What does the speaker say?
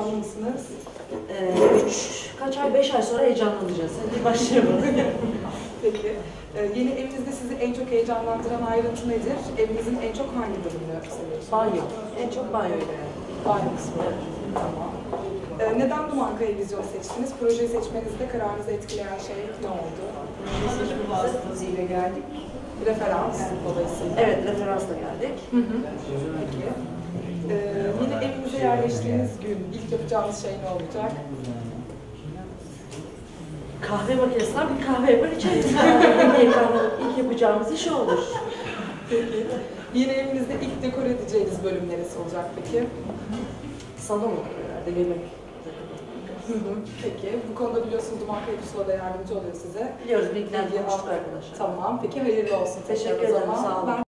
heyecanlı mısınız? Ee, üç, kaç ay, beş ay sonra heyecanlanacağız. Hadi başlayalım. Peki. Ee, yeni evinizde sizi en çok heyecanlandıran ayrıntı nedir? Evinizin en çok hangi bölümünü seviyorsunuz? Banyo. En çok banyoyla yani. Banyo kısmı. Tamam. Ee, neden Duman Kaya Vizyonu seçtiniz? Projeyi seçmenizde kararınızı etkileyen şey ne oldu? Seçim vasıtasıyla geldik. Referans dolayısıyla. Evet, referansla geldik. Hı hı. Peki. Yerleştiğiniz gün ilk yapacağınız şey ne olacak? Kahve makinesinden bir kahve yapar içeriz. İlk, ilk yapacağımız iş olur. Peki. Yeni evinizde ilk dekor edeceğiniz bölüm neresi olacak peki? Salon olur herhalde, yemek. Hı hı. Peki. Bu konuda biliyorsunuz Duman Kaya Pusula da yardımcı oluyor size. Biliyoruz, Bilgi bilgilendirmiştik arkadaşlar. Tamam. Peki hayırlı olsun. Teşekkür ederim, sağ olun. Ben